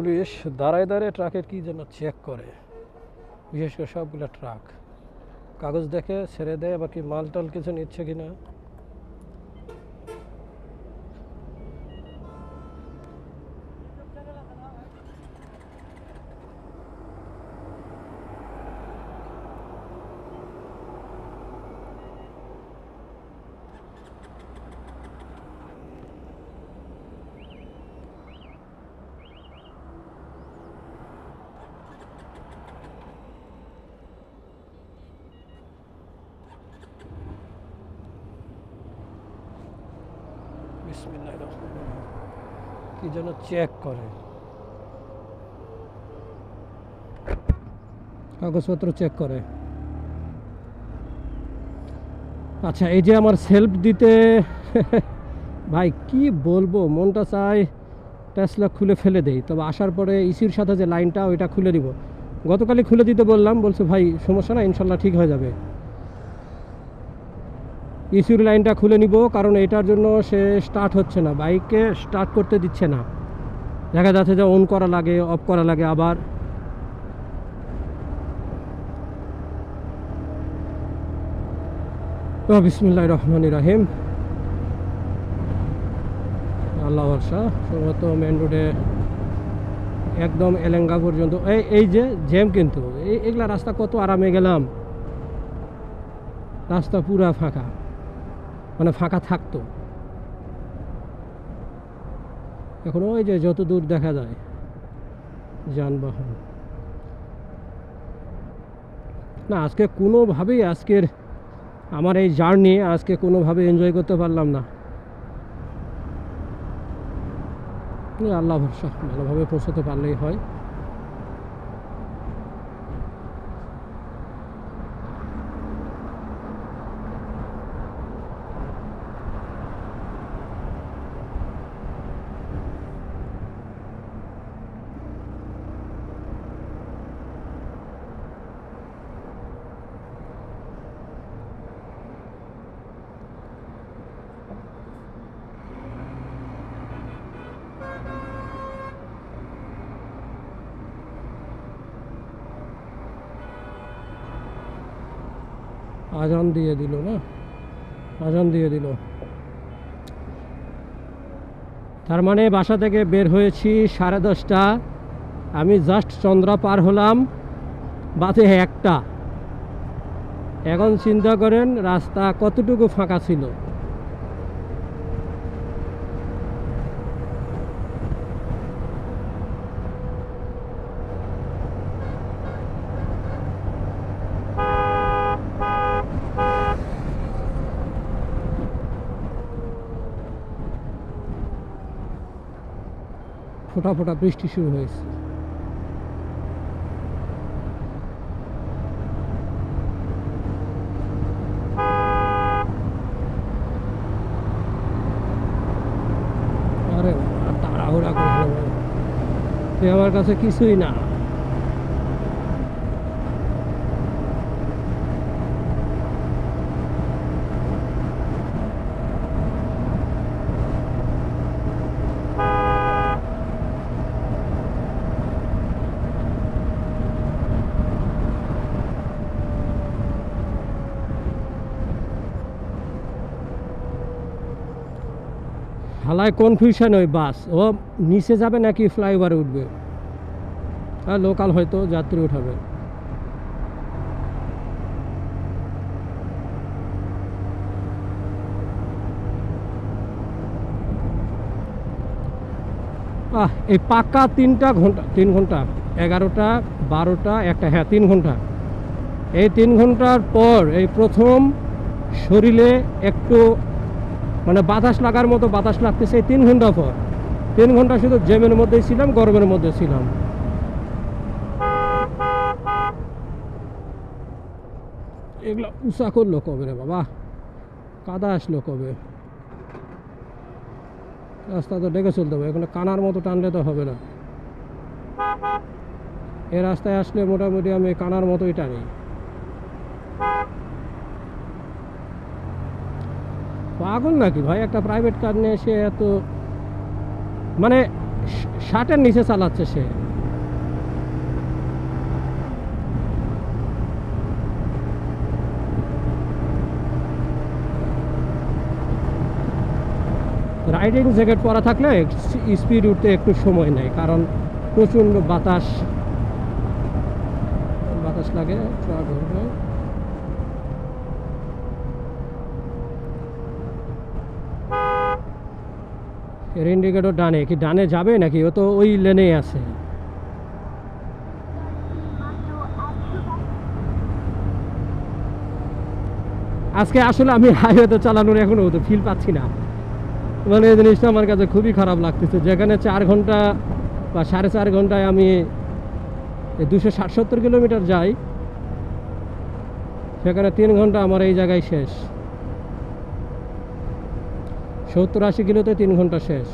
Police দাঁড়ায় দাঁড়ায় ট্রাকের কি যেন চেক করে। বিশেষ করে সবগুলো ট্রাক। কাগজ দেখে ছেড়ে দেয় আবার কি মাল টাল কিছু নিচ্ছে কিনা। বিসমিল্লাহির কি যেন চেক করে। কাগজপত্র চেক করে। আচ্ছা এই যে আমার সেলফ দিতে, ভাই কি বলব, মনটা চায় টেসলা খুলে ফেলে দেই। তবে আসার পরে ইসির সাথে যে লাইনটা ওইটা খুলে দিব গতকালই খুলে দিতে বললাম, বলছে, ভাই, সমস্যা না ইনশাল্লাহ ঠিক হয়ে যাবে। ইসির লাইনটা খুলে নিব, কারণ এটার জন্য সে স্টার্ট হচ্ছে না। বাইকে স্টার্ট করতে দিচ্ছে না। দেখা যাচ্ছে যে অন করা লাগে অফ করা লাগে আবার। বিসমুল্লাহ রহমান রাহিম। আল্লাহ ভরসা, সম্ভবত মেন রোডে একদম এলেঙ্গা পর্যন্ত। এই এই যে জ্যাম কিন্তু, এই, এগুলা রাস্তা কত আরামে গেলাম। রাস্তা পুরা ফাঁকা। মানে ফাঁকা থাকতো। এখন ওই যে যত দূর দেখা যায়, যানবাহন। না, আজকে কোনোভাবেই আজকের আমার এই জার্নি আজকে কোনোভাবে এনজয় করতে পারলাম না। আল্লাহ ভরসা, ভালোভাবে পৌঁছাতে পারলেই হয়। আজান দিয়ে দিল, না? আজান দিয়ে দিল। তার মানে বাসা থেকে বের হয়েছি সাড়ে দশটা। আমি জাস্ট চন্দ্রা পার হলাম, বাসে একটা। এখন চিন্তা করেন, রাস্তা কতটুকু ফাঁকা ছিল? ফোটা ফোটা বৃষ্টি শুরু হয়েছে আরে তাড়াহুড়া করে। আমার কাছে কিছুই না হালায় কনফিউশন ওই বাস? ও নিচে যাবে নাকি ফ্লাইওভারে উঠবে? আর লোকাল হয়তো যাত্রী উঠাবে। আহ, এই পাক্কা তিনটা ঘণ্টা, তিন ঘণ্টা, এগারোটা, বারোটা, একটা হ্যাঁ তিন ঘণ্টা। এই তিন ঘণ্টার পর এই প্রথম শরীরে একটু মানে বাতাস লাগার মতো বাতাস লাগতেছে তিন ঘণ্টা পর। তিন ঘণ্টা শুধু জেমের মধ্যেই ছিলাম, গরমের মধ্যে ছিলাম। এগুলো উষা করল কবে রে বাবা? কাদা আসলো কবে? রাস্তা তো ডেকে চলতে হবে, এখানে কানার মতো টানলে তো হবে না। এ রাস্তায় আসলে মোটামুটি আমি কানার মতোই টানি। পাগল নাকি ভাই? একটা প্রাইভেট কার নিয়ে এসে এত মানে স- ষাটের নিচে চালাচ্ছে সে। রাইডিং জ্যাকেট পরা থাকলে স্পিড উঠতে একটু সময় নেয়, কারণ প্রচণ্ড বাতাস বাতাস লাগে ট্রাক ঘুরবে এর ইন্ডিকেটর ডানে, কি ডানে যাবে নাকি? ও তো ওই লেনেই আছে। আজকে আসলে আমি হাইওয়েতে চালানোর এখনও তো ফিল পাচ্ছি না। মানে এই জিনিসটা আমার কাছে খুবই খারাপ লাগতেছে। যেখানে চার ঘণ্টা বা সাড়ে চার ঘন্টায় আমি দুশো ষাট সত্তর কিলোমিটার যাই, সেখানে তিন ঘণ্টা আমার এই জায়গায় শেষ। সত্তর আশি কিলোতে তিন ঘণ্টা শেষ।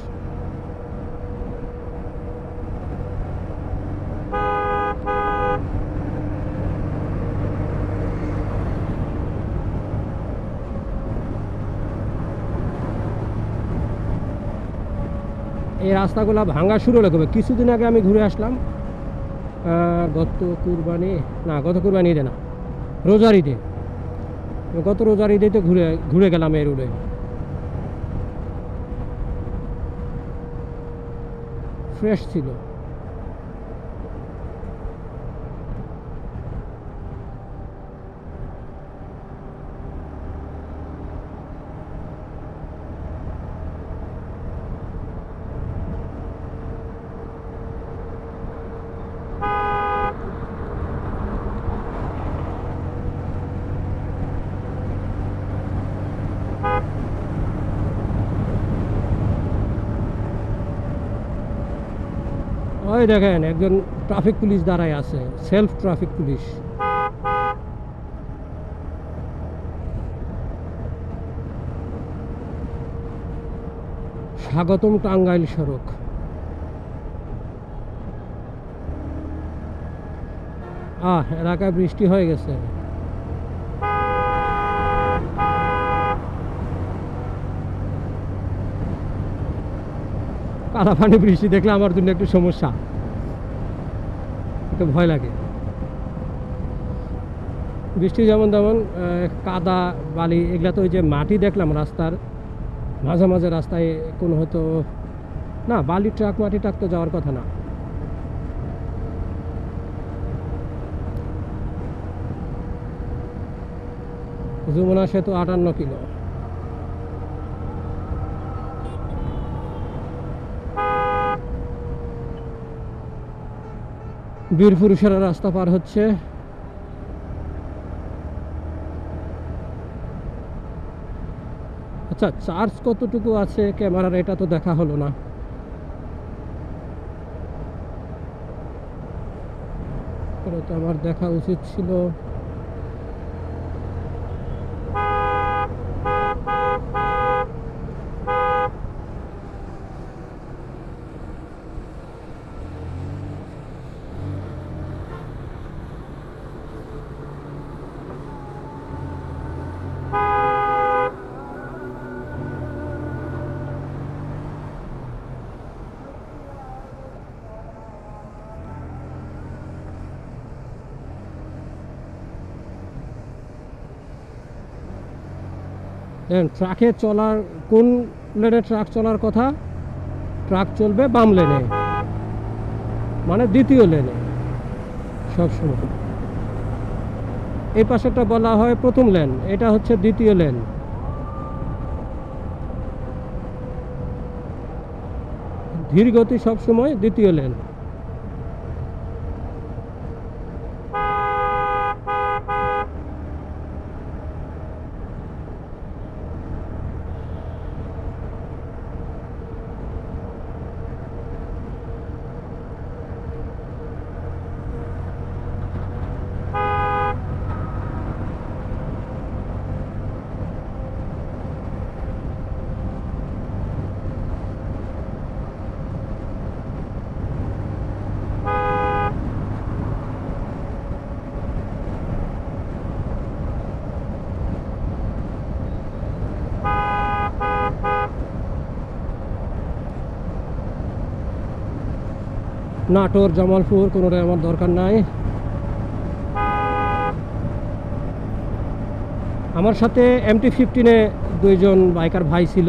এই রাস্তাগুলো ভাঙা শুরু হলে কবে? কিছুদিন আগে আমি ঘুরে আসলাম। গত কুরবানি, না, গত কুরবানি ঈদে না, রোজার ঈদে। গত রোজার ঈদে তো ঘুরে ঘুরে গেলাম এই রোডে। ফ্রেশ ছিল। ওই দেখেন, একজন ট্রাফিক পুলিশ দাঁড়ায় আছে সেলফ ট্রাফিক পুলিশ স্বাগতম টাঙ্গাইল সড়ক। আহ, এলাকায় বৃষ্টি হয়ে গেছে। কাদা পানি বৃষ্টি দেখলে আমার জন্য একটু সমস্যা। একটু ভয় লাগে। বৃষ্টি যেমন তেমন কাদা, বালি, এগুলা তো ওই যে মাটি দেখলাম রাস্তার, মাঝে মাঝে রাস্তায় কোনো হয়তো, না, বালি ট্রাক, মাটি ট্রাক তো যাওয়ার কথা না। যমুনা সেতু আটান্ন কিলো। বীর পুরুষেরা রাস্তা পার হচ্ছে। আচ্ছা চার্জ কতটুকু আছে ক্যামেরার? এটা তো দেখা হলো না। তো আমার দেখা উচিত ছিল। ট্রাকে চলার, কোন লেনে ট্রাক চলার কথা? ট্রাক চলবে বাম লেনে। মানে দ্বিতীয় লেনে। সবসময় এই পাশেরটা বলা হয় প্রথম লেন। এটা হচ্ছে দ্বিতীয় লেন। ধীর গতি সবসময় দ্বিতীয় লেন। নাটোর, জামালপুর, কোনোটাই আমার দরকার নাই। আমার সাথে এমটি ফিফটিনে দুইজন বাইকার ভাই ছিল।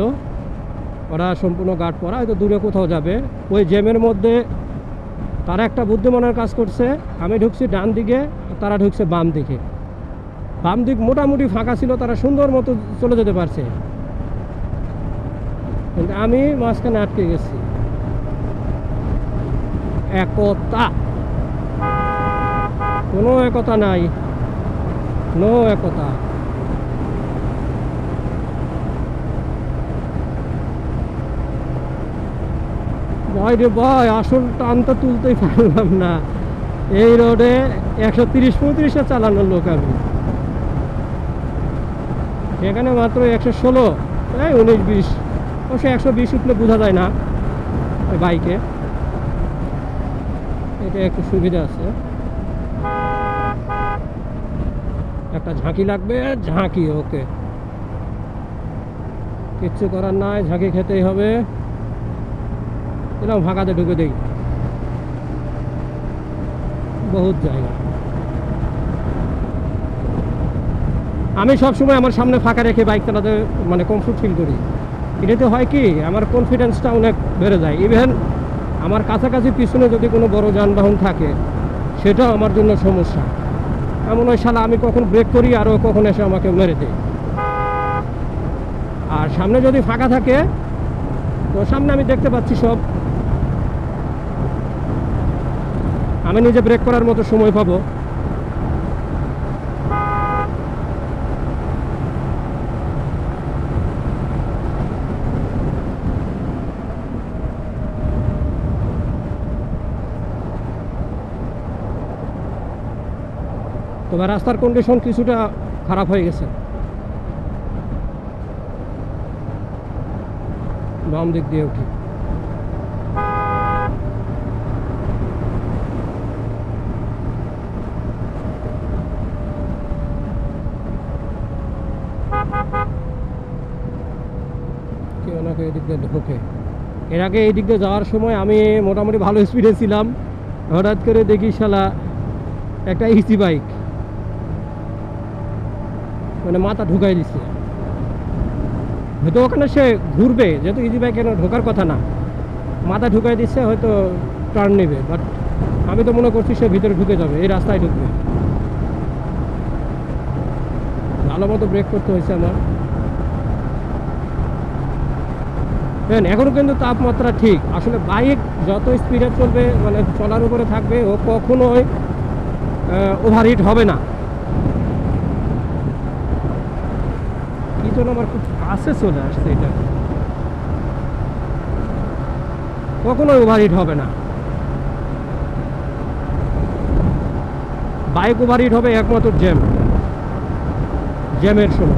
ওরা সম্পূর্ণ গার্ড পরা, হয়তো দূরে কোথাও যাবে। ওই জ্যামের মধ্যে তারা একটা বুদ্ধিমানের কাজ করছে। আমি ঢুকছি ডান দিকে, তারা ঢুকছে বাম দিকে। বাম দিক মোটামুটি ফাঁকা ছিল, তারা সুন্দর মতো চলে যেতে পারছে। কিন্তু আমি মাঝখানে আটকে গেছি। একতা। কোনো একতা নাই, নো একতা। ভয় রে ভয় আসল টানটা তুলতেই পারলাম না। এই রোডে একশো তিরিশ পঁয়ত্রিশে চালানোর লোক আমি। সেখানে মাত্র একশো ষোলো, এই উনিশ বিশ। অবশ্য একশো বিশ উঠলে বোঝা যায় না বাইকে। এটা একটু সুবিধা আছে। একটা ঝাঁকি লাগবে, ঝাঁকি, ওকে। কিচ্ছু করার নাই, ঝাঁকি খেতেই হবে। এরকম ফাঁকাতে ঢুকে দেই। বহুত জায়গা। আমি সবসময় আমার সামনে ফাঁকা রেখে বাইক চালাতে মানে কমফোর্ট ফিল করি। এটাতে হয় কি, আমার কনফিডেন্সটা অনেক বেড়ে যায়। ইভেন আমার কাছাকাছি পিছনে যদি কোনো বড় যানবাহন থাকে, সেটাও আমার জন্য সমস্যা। এমন হয়, শালা, আমি কখন ব্রেক করি আরও কখন এসে আমাকে মেরে দেয়? আর সামনে যদি ফাঁকা থাকে, তো সামনে আমি দেখতে পাচ্ছি সব। আমি নিজে ব্রেক করার মতো সময় পাবো। তবে রাস্তার কন্ডিশন কিছুটা খারাপ হয়ে গেছে। বাম দিক দিয়ে উঠি। এদিক দিয়ে ঢোকে। এর আগে এই দিক দিয়ে যাওয়ার সময় আমি মোটামুটি ভালো স্পিডে ছিলাম। হঠাৎ করে দেখি শালা একটা ইসি বাইক মানে মাথা ঢুকাই দিচ্ছে হয়তো ওখানে সে ঘুরবে, যেহেতু ইজি বাইক এখানে ঢোকার কথা না। মাথা ঢুকাই দিচ্ছে হয়তো টার্ন নেবে বাট আমি তো মনে করছি সে ভিতরে ঢুকে যাবে, এই রাস্তায় ঢুকবে। ভালো মতো ব্রেক করতে হয়েছে আমার। দেখেন এখনও কিন্তু তাপমাত্রা ঠিক। আসলে বাইক যত স্পিডে চলবে মানে চলার উপরে থাকবে, ও কখনোই ওভারহিট হবে না। জন্য আমার খুব কাছে চলে আসছে এটা। কখনোই ওভারহিট হবে না। বাইক ওভারহিট হবে একমাত্র জ্যাম জ্যামের সময়।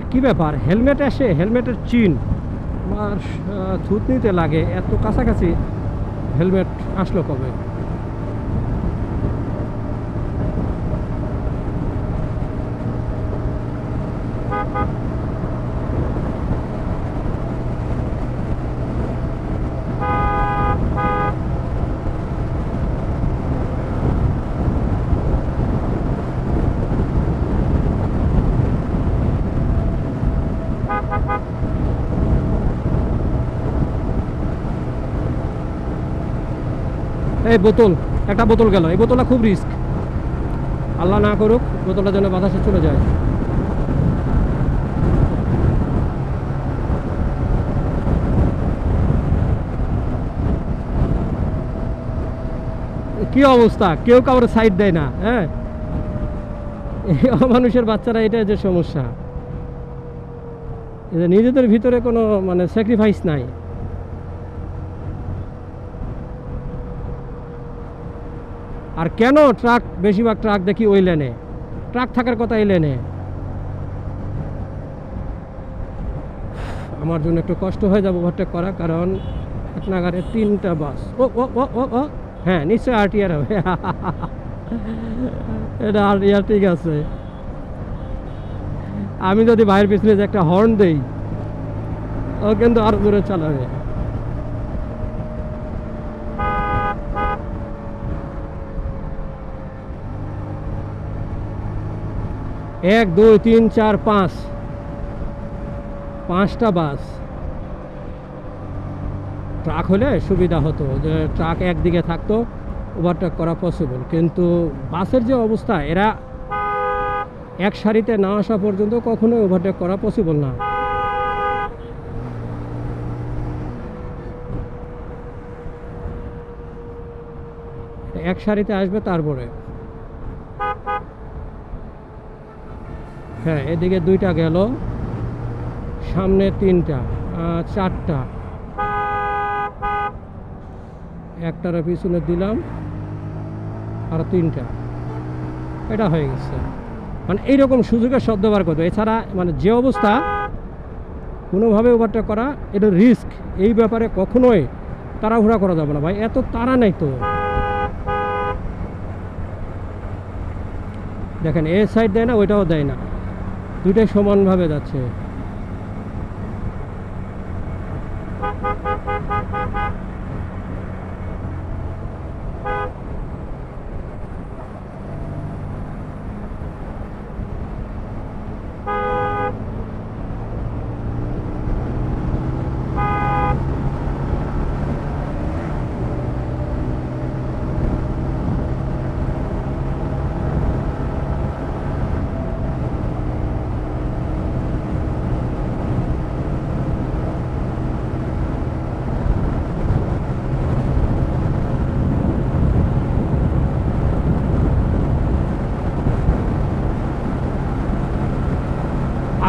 আচ্ছা কি ব্যাপার? হেলমেট এসে হেলমেটের চিন। আমার থুতনিতে লাগে, এত কাছাকাছি হেলমেট আসলো কবে? এই বোতল, একটা বোতল গেল। এই বোতলটা খুব রিস্ক। আল্লাহ না করুক, বোতলটা যেন বাতাসে চলে যায়। কি অবস্থা? কেউ কাউরে সাইড দেয় না হ্যাঁ? মানুষের বাচ্চারা এটা যে সমস্যা। নিজেদের ভিতরে কোনো মানে স্যাক্রিফাইস নাই। আর কেন ট্রাক, বেশিরভাগ ট্রাক দেখি ওই লেনে? ট্রাক থাকার কথা এই লেনে। আমার জন্য একটু কষ্ট হয়ে যাবে ওভারটেক করা, কারণ নাগারে তিনটা বাস। ও ও ও ও ও। হ্যাঁ নিশ্চয়ই আরটিআর হবে। এটা আরটিআর ঠিক আছে। আমি যদি ভাইয়ের পিছনে যে একটা হর্ন দেই, ও কিন্তু আরও দূরে চালাবে। এক, দুই, তিন, চার, পাঁচ। পাঁচটা বাস। ট্রাক হলে সুবিধা হতো যে ট্রাক একদিকে থাকতো, ওভারটেক করা পসিবল কিন্তু বাসের যে অবস্থা, এরা এক সারিতে না আসা পর্যন্ত কখনোই ওভারটেক করা পসিবল না। এক সারিতে আসবে তারপরে। হ্যাঁ এদিকে দুইটা গেল। সামনে তিনটা চারটা। একটার পিছনে দিলাম, আর তিনটা। এটা হয়ে গেছে। মানে এইরকম সুযোগের সদ্ব্যবহার করবে এছাড়া মানে যে অবস্থা, কোনোভাবে ওভারটেক করা, এটা রিস্ক এই ব্যাপারে কখনোই তাড়াহুড়া করা যাবে না। ভাই, এত তাড়া নেই তো। দেখেন, এ সাইড দেয় না, ওইটাও দেয় না। দুইটাই সমানভাবে যাচ্ছে।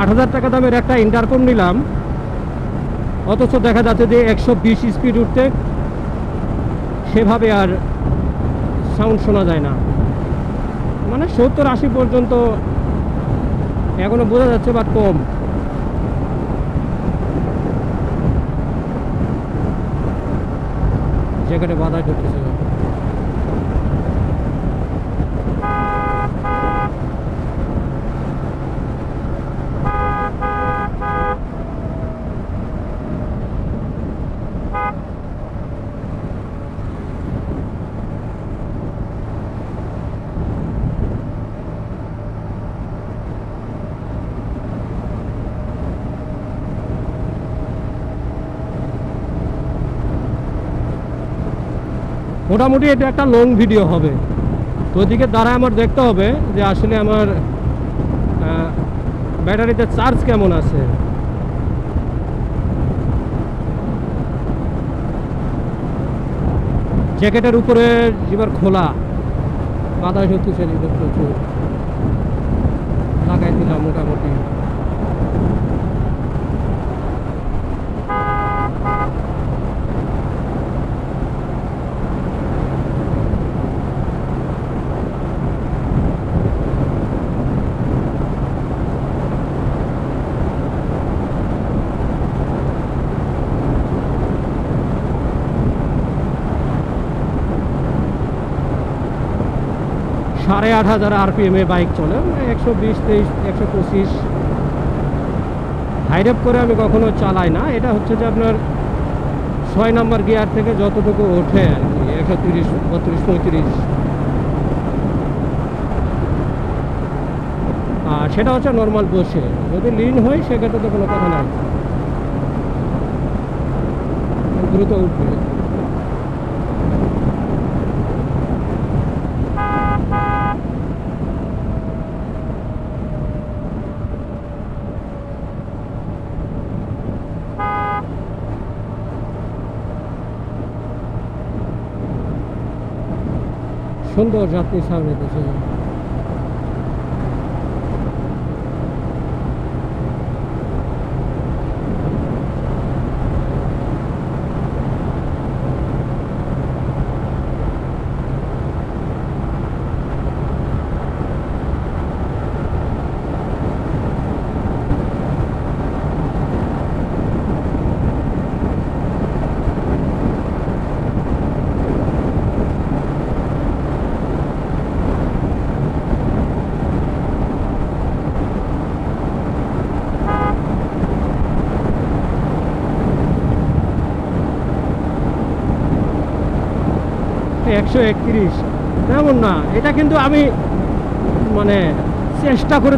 আট হাজার টাকা দামের একটা ইন্টারকম নিলাম। অথচ দেখা যাচ্ছে যে একশো বিশ স্পিড উঠতে সেভাবে আর সাউন্ড শোনা যায় না। মানে সত্তর আশি পর্যন্ত এখনও বোঝা যাচ্ছে বাট কম। যেখানে বাধা ঢুকতেছে। মোটামুটি এটা একটা লং ভিডিও হবে। তো ওদিকে দ্বারা আমার দেখতে হবে যে আসলে আমার ব্যাটারিতে চার্জ কেমন আছে। জ্যাকেটের উপরে এবার খোলা। বাতাস হচ্ছে প্রচুর। লাগাই দিলাম মোটামুটি। সাড়ে আট হাজার আরপিএম বাইক চলে। একশো বিশ, তেইশ, একশো পঁচিশ। হাইরেপ করে আমি কখনো চালাই না। এটা হচ্ছে যে আপনার ছয় নম্বর গিয়ার থেকে যতটুকু ওঠে আর কি, একশো তিরিশ, বত্রিশ, পঁয়ত্রিশ। আর সেটা হচ্ছে নর্মাল বসে। যদি লিন হয়, সেক্ষেত্রে তো কোনো কথা নাই। দ্রুত উঠবে। সুন্দর যাত্রী সামনে দেশে একশো একত্রিশ। তেমন না এটা কিন্তু আমি মানে চেষ্টা করে